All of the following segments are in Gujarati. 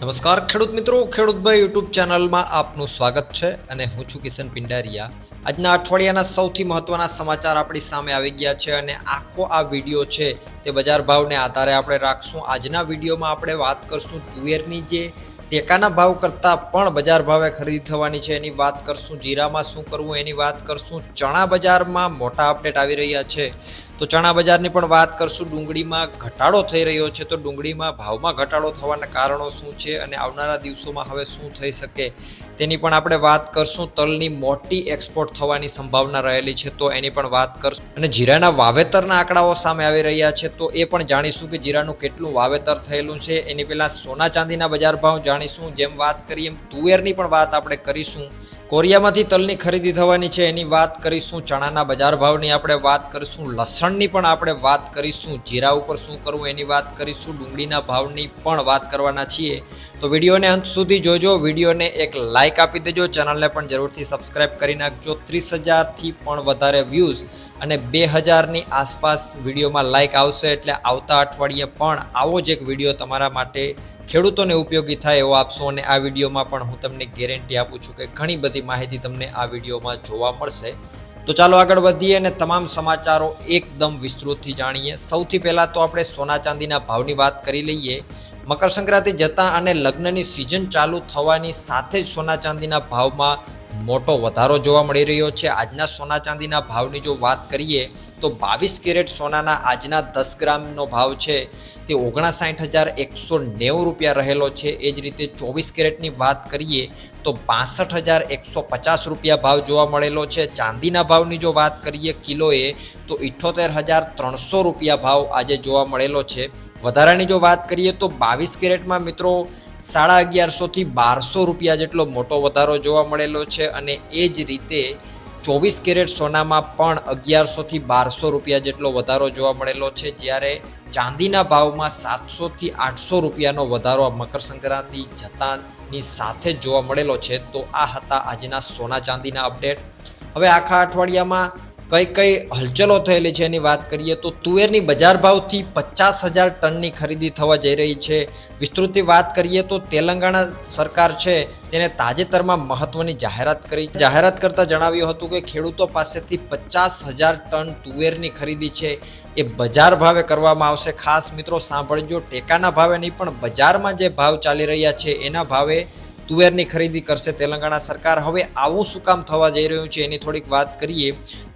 નમસ્કાર, ખેડૂત મિત્રો. ખેડૂતભાઈ યુટ્યુબ ચેનલમાં આપનું સ્વાગત છે અને હું છું કિશન પિંડારિયા. આજના અઠવાડિયાના સૌથી મહત્વના સમાચાર આપણી સામે આવી ગયા છે અને આખો આ વીડિયો છે તે બજાર ભાવને આધારે આપણે રાખશું. આજના વિડીયોમાં આપણે વાત કરશું તુવેરની જે ટેકાના ભાવ કરતાં પણ બજાર ભાવે ખરીદી થવાની છે એની વાત કરશું, જીરામાં શું કરવું એની વાત કરશું, ચણા બજારમાં મોટા અપડેટ આવી રહ્યા છે. તો ચણા બજારની પણ વાત કરશું. ડુંગળીમાં ઘટાડો થઈ રહ્યો છે. તો ડુંગળીમાં ભાવમાં ઘટાડો થવાના કારણો શું છે અને આવનારા દિવસોમાં હવે શું થઈ શકે તેની પણ આપણે વાત કરશું. તલની મોટી એક્સપોર્ટ થવાની સંભાવના રહેલી છે. તો એની પણ વાત કરશું. અને જીરાના વાવેતરના આંકડાઓ સામે આવી રહ્યા છે. તો એ પણ જાણીશું કે જીરાનું કેટલું વાવેતર થયેલું છે. એની પહેલાં સોના ચાંદીના બજાર ભાવ જાણીશું. જેમ વાત કરીએ એમ તુવેરની પણ વાત આપણે કરીશું. કોરિયામાંથી તલની ખરીદી થવાની છે, એની વાત કરીશું, ચણાના બજાર ભાવની આપણે વાત કરીશું, લસણની પણ આપણે વાત કરીશું, જીરા ઉપર શું કરવું એની વાત કરીશું, ડુંગળીના ભાવની પણ વાત કરવાના છીએ. તો વિડીયોને અંત સુધી જોજો, વિડીયોને એક લાઇક આપી દેજો, ચેનલને પણ જરૂરથી સબસ્ક્રાઇબ કરી નાખજો. ત્રીસ હજારથી પણ વધારે વ્યૂઝ અને બે હજારની આસપાસ વિડીયોમાં લાઇક આવશે, એટલે આવતા અઠવાડિયે પણ આવો જ એક વીડિયો તમારા માટે ખેડૂતોને ઉપયોગી થાય એવો આપશો અને આ વિડીયોમાં પણ હું તમને ગેરંટી આપું છું કે ઘણી બધી માહિતી તમને આ વિડીયોમાં જોવા મળશે. તો ચાલો આગળ વધીએ અને તમામ સમાચારો એકદમ વિસ્તૃતથી જાણીએ. સૌથી પહેલાં તો આપણે સોના ચાંદીના ભાવની વાત કરી લઈએ. મકર સંક્રાંતિ જતાં અને લગ્નની સિઝન ચાલુ થવાની સાથે જ સોના ચાંદીના ભાવમાં મોટો વધારો જોવા મળી રહ્યો છે. આજના સોના ચાંદીના ભાવની જો વાત કરીએ, તો બાવીસ કેરેટ સોનાના આજના દસ ગ્રામનો ભાવ છે. તે ઓગણસાઠ હજાર એકસો નેવું રૂપિયા રહેલો છે. એ જ રીતે ચોવીસ કેરેટની વાત કરીએ, તો બાસઠ હજાર એકસો પચાસ રૂપિયા ભાવ જોવા મળેલો છે. ચાંદીના ભાવની જો વાત કરીએ કિલોએ, તો ઇઠ્ઠોતેર હજાર ત્રણસો રૂપિયા ભાવ આજે જોવા મળેલો છે. વધારાની જો વાત કરીએ, તો બાવીસ કેરેટમાં મિત્રો સાડા અગિયારસોથી બારસો રૂપિયા જેટલો મોટો વધારો જોવા મળેલો છે અને એ જ રીતે ચોવીસ કેરેટ સોનામાં પણ અગિયારસોથી બારસો રૂપિયા જેટલો વધારો જોવા મળેલો છે, જ્યારે ચાંદીના ભાવમાં સાતસોથી આઠસો રૂપિયાનો વધારો મકર સંક્રાંતિ જતાની સાથે જ જોવા મળેલો છે. તો આ હતા આજના સોના ચાંદીના અપડેટ. હવે આખા અઠવાડિયામાં કઈ કઈ હલચલો થયેલી છે એની વાત કરીએ તો તુવેરની બજાર ભાવથી પચાસ હજાર ટનની ખરીદી થવા જઈ રહી છે. વિસ્તૃતની વાત કરીએ તો તેલંગાણા સરકાર છે તેને તાજેતરમાં મહત્વની જાહેરાત કરી જાહેરાત કરતાં જણાવ્યું હતું કે ખેડૂતો પાસેથી પચાસ હજાર ટન તુવેરની ખરીદી છે એ બજાર ભાવે કરવામાં આવશે. ખાસ મિત્રો સાંભળજો, ટેકાના ભાવે નહીં પણ બજારમાં જે ભાવ ચાલી રહ્યા છે એના ભાવે તુવેરની ખરીદી કરશે તેલંગાણા સરકાર. હવે આવું શું કામ થવા જઈ રહ્યું છે એની થોડીક વાત કરીએ.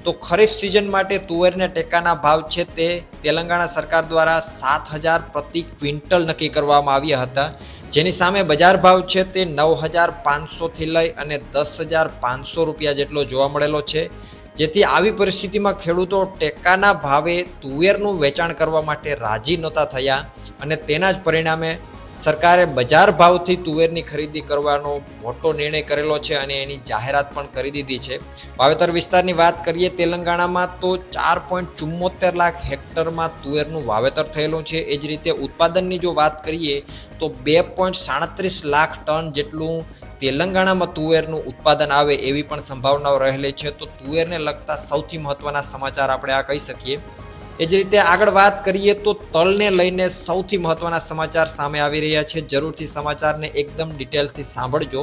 તો ખરીફ સિઝન માટે તુવેરને ટેકાના ભાવ છે તે તેલંગાણા સરકાર દ્વારા સાત હજાર પ્રતિ ક્વિન્ટલ નક્કી કરવામાં આવ્યા હતા. જેની સામે બજાર ભાવ છે તે નવ હજાર પાંચસોથી લઈ અને દસ હજાર પાંચસો રૂપિયા જેટલો જોવા મળેલો છે. જેથી આવી પરિસ્થિતિમાં ખેડૂતો ટેકાના ભાવે તુવેરનું વેચાણ કરવા માટે રાજી નહોતા થયા અને તેના જ પરિણામે સરકારે બજાર ભાવથી તુવેરની ખરીદી કરવાનો મોટો નિર્ણય કરેલો છે અને એની જાહેરાત પણ કરી દીધી છે. વાવેતર વિસ્તારની વાત કરીએ, તેલંગાણામાં તો ચાર પોઈન્ટ ચુમ્મોતેર લાખ હેક્ટરમાં તુવેરનું વાવેતર થયેલું છે. એ જ રીતે ઉત્પાદનની જો વાત કરીએ, તો બે પોઈન્ટ સાડત્રીસ લાખ ટન જેટલું તેલંગાણામાં તુવેરનું ઉત્પાદન આવે એવી પણ સંભાવનાઓ રહેલી છે. તો તુવેરને લગતા સૌથી મહત્ત્વના સમાચાર આપણે આ કહી શકીએ. એ જ રીતે આગળ વાત કરીએ તો તલને લઈને સૌથી મહત્ત્વના સમાચાર સામે આવી રહ્યા છે. જરૂરથી સમાચારને એકદમ ડિટેલ્સથી સાંભળજો.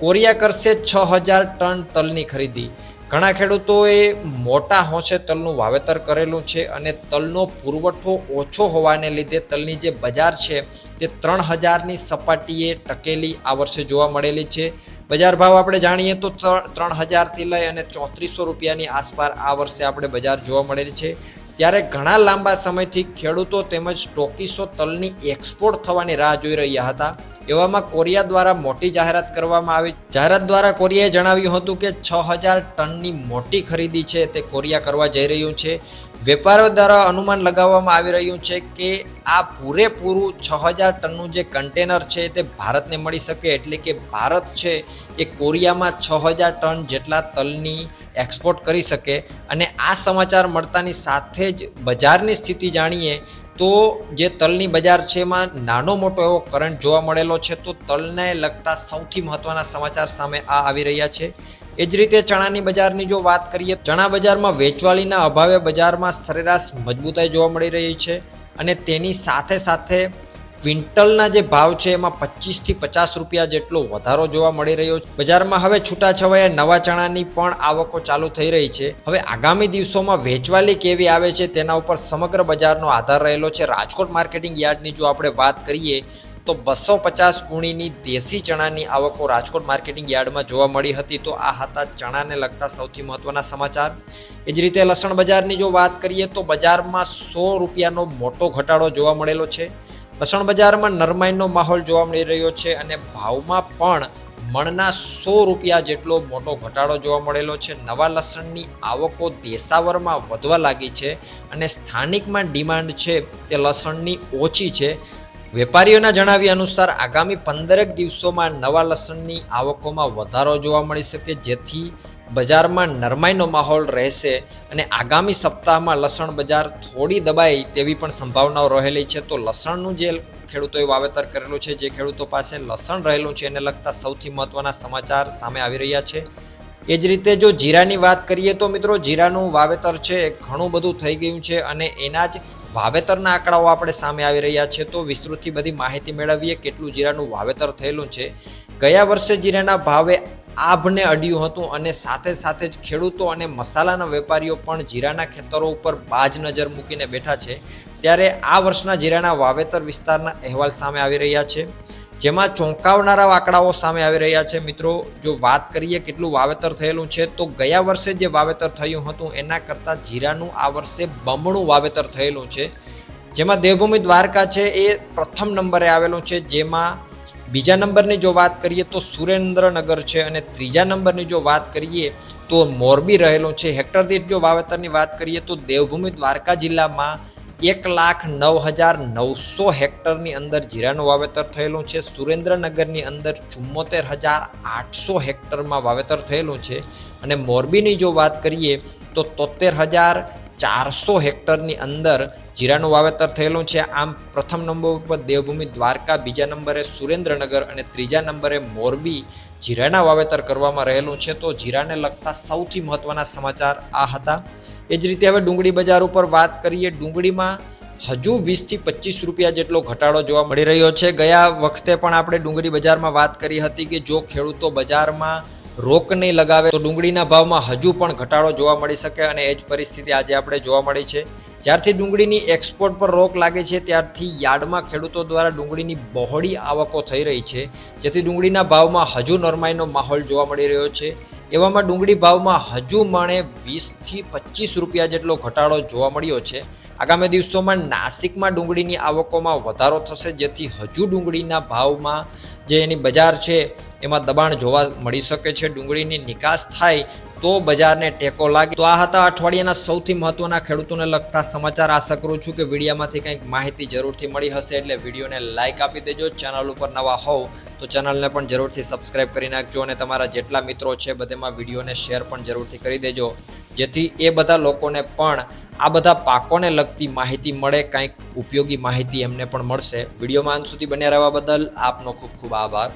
કોરિયા કરશે છ હજાર ટન તલની ખરીદી. ઘણા ખેડૂતોએ મોટા હોંશે તલનું વાવેતર કરેલું છે અને તલનો પુરવઠો ઓછો હોવાને લીધે તલની જે બજાર છે તે ત્રણ હજારની સપાટીએ ટકેલી આ વર્ષે જોવા મળેલી છે. બજાર ભાવ આપણે જાણીએ તો ત્રણ હજારથી લઈ અને ચોત્રીસો રૂપિયાની આસપાસ આ વર્ષે આપણે બજાર જોવા મળેલી છે. ત્યારે ઘણા લાંબા સમયથી ખેડૂતો તેમજ ટોકીસો તલની એક્સપોર્ટ થવાની રાહ જોઈ રહ્યા હતા. એવામાં કોરિયા દ્વારા મોટી જાહેરાત કરવામાં આવી. જાહેરાત દ્વારા કોરિયાએ જણાવ્યું હતું કે છ હજાર ટનની મોટી ખરીદી છે તે કોરિયા કરવા જઈ રહ્યું છે. વેપારીઓ દ્વારા અનુમાન લગાવવામાં આવી રહ્યું છે કે આ પૂરેપૂરું છ હજાર ટનનું જે કન્ટેનર છે તે ભારતને મળી શકે એટલે કે ભારત છે એ કોરિયામાં છ હજાર ટન જેટલા તલની એક્સપોર્ટ કરી શકે. અને આ સમાચાર મળતાની સાથે જ બજારની સ્થિતિ જાણીએ તો જે તલની બજાર છે એમાં નાનો મોટો એવો કરંટ જોવા મળેલો છે, તો તલને લગતા સૌથી મહત્ત્વના સમાચાર સામે આ આવી રહ્યા છે. એ જ રીતે ચણાની બજારની જો વાત કરીએ, ચણા બજારમાં વેચવાલીના અભાવે બજારમાં સરેરાશ મજબૂતાઈ જોવા મળી રહી છે અને તેની સાથે સાથે ક્વિન્ટલના જે ભાવ છે એમાં પચીસથી પચાસ રૂપિયા જેટલો વધારો જોવા મળી રહ્યો છે. બજારમાં હવે છૂટાછવાયા નવા ચણાની પણ આવકો ચાલુ થઈ રહી છે. હવે આગામી દિવસોમાં વેચવાલી કેવી આવે છે તેના ઉપર સમગ્ર બજારનો આધાર રહેલો છે. રાજકોટ માર્કેટિંગ યાર્ડની જો આપણે વાત કરીએ તો બસો પચાસ ગુણીની દેશી ચણાની આવકો રાજકોટ માર્કેટિંગ યાર્ડમાં જોવા મળી હતી. તો આ હતા ચણાને લગતા સૌથી મહત્વના સમાચાર. એ જ રીતે લસણ બજારની જો વાત કરીએ તો બજારમાં સો રૂપિયાનો મોટો ઘટાડો જોવા મળેલો છે. લસણ બજારમાં નરમાઈનો માહોલ જોવા મળી રહ્યો છે અને ભાવમાં પણ મણના સો રૂપિયા જેટલો મોટો ઘટાડો જોવા મળેલો છે. નવા લસણની આવકો દેશાવરમાં વધવા લાગી છે અને સ્થાનિકમાં ડિમાન્ડ છે તે લસણની ઓછી છે. વેપારીઓના જણાવ્યા અનુસાર, આગામી પંદરેક દિવસોમાં નવા લસણની આવકોમાં વધારો જોવા મળી શકે, જેથી બજારમાં નરમાઈનો માહોલ રહેશે અને આગામી સપ્તાહમાં લસણ બજાર થોડી દબાઈ તેવી પણ સંભાવનાઓ રહેલી છે. તો લસણનું જે ખેડૂતોએ વાવેતર કરેલું છે, જે ખેડૂતો પાસે લસણ રહેલું છે, એને લગતા સૌથી મહત્ત્વના સમાચાર સામે આવી રહ્યા છે. એ જ રીતે જો જીરાની વાત કરીએ તો મિત્રો, જીરાનું વાવેતર છે, એ ઘણું બધું થઈ ગયું છે અને એના જ વાવેતરના આંકડાઓ આપણે સામે આવી રહ્યા છે. તો વિસ્તૃતથી બધી માહિતી મેળવીએ કેટલું જીરાનું વાવેતર થયેલું છે. ગયા વર્ષે જીરાના ભાવે આભને અડ્યું હતું અને સાથે સાથે જ ખેડૂતો અને મસાલાના વેપારીઓ પણ જીરાના ખેતરો ઉપર બાજ નજર મૂકીને બેઠા છે. ત્યારે આ વર્ષના જીરાના વાવેતર વિસ્તારના અહેવાલ સામે આવી રહ્યા છે. જેમાં ચોંકાવનારા આંકડાઓ સામે આવી રહ્યા છે. મિત્રો, જો વાત કરીએ કેટલું વાવેતર થયેલું છે, તો ગયા વર્ષે જે વાવેતર થયું હતું, એના કરતાં જીરાનું આ વર્ષે બમણું વાવેતર થયેલું છે. જેમાં દેવભૂમિ દ્વારકા છે, એ પ્રથમ નંબરે આવેલું છે. જેમાં બીજા નંબરની જો વાત કરીએ તો સુરેન્દ્રનગર છે અને ત્રીજા નંબરની જો વાત કરીએ તો મોરબી રહેલો છે. હેક્ટર દીઠ જો વાવેતરની વાત કરીએ તો દેવભૂમિ દ્વારકા જિલ્લામાં એક લાખ નવ હજાર નવસો હેક્ટરની અંદર જીરાનું વાવેતર થયેલું છે. સુરેન્દ્રનગરની અંદર ચુમ્મોતેર હજાર આઠસો હેક્ટરમાં વાવેતર થયેલું છે. અને મોરબીની જો વાત કરીએ તો તોતેર હજાર ચારસો હેક્ટરની અંદર જીરાનું વાવેતર થયેલું છે. આમ પ્રથમ નંબર ઉપર દેવભૂમિ દ્વારકા, બીજા નંબરે સુરેન્દ્રનગર અને ત્રીજા નંબરે મોરબી જીરાના વાવેતર કરવામાં રહેલું છે. તો જીરાને લગતા સૌથી મહત્ત્વના સમાચાર આ હતા. એ જ રીતે હવે ડુંગળી બજાર ઉપર વાત કરીએ. ડુંગળીમાં હજુ વીસથી પચીસ રૂપિયા જેટલો ઘટાડો જોવા મળી રહ્યો છે. ગયા વખતે પણ આપણે ડુંગળી બજારમાં વાત કરી હતી કે જો ખેડૂતો બજારમાં રોક નહીં લગાવે, તો ડુંગળીના ભાવમાં હજુ પણ ઘટાડો જોવા મળી શકે અને એ જ પરિસ્થિતિ આજે આપણે જોવા મળી છે. જ્યારથી ડુંગળીની એક્સપોર્ટ પર રોક લાગે છે, ત્યારથી યાર્ડમાં ખેડૂતો દ્વારા ડુંગળીની બહોળી આવકો થઈ રહી છે, જેથી ડુંગળીના ભાવમાં હજુ નરમાઈનો માહોલ જોવા મળી રહ્યો છે. એવામાં ડુંગળી ભાવમાં હજુ મણે વીસથી પચીસ રૂપિયા જેટલો ઘટાડો જોવા મળ્યો છે. આગામી દિવસોમાં નાસિકમાં ડુંગળીની આવકોમાં વધારો થશે, જેથી હજુ ડુંગળીના ભાવમાં જે એની બજાર છે, એમાં દબાણ જોવા મળી શકે છે. ડુંગળીની નિકાસ થાય તો બજારને ટેકો લાગે. તો આ હતા અઠવાડિયાના સૌથી મહત્વના ખેડૂતોને લગતા સમાચાર. આશા કરું છું કે વિડીયામાંથી કંઈક માહિતી જરૂરથી મળી હશે, એટલે વિડીયોને લાઇક આપી દેજો. ચેનલ ઉપર નવા હોવ તો ચેનલને પણ જરૂરથી સબસ્ક્રાઇબ કરી નાખજો અને તમારા જેટલા મિત્રો છે બધેમાં વિડીયોને શેર પણ જરૂરથી કરી દેજો. જેથી એ બધા લોકોને પણ આ બધા પાકોને લગતી માહિતી મળે, કંઈક ઉપયોગી માહિતી એમને પણ મળશે. વિડીયોમાં અંત સુધી બન્યા રહેવા બદલ આપનો ખૂબ ખૂબ આભાર.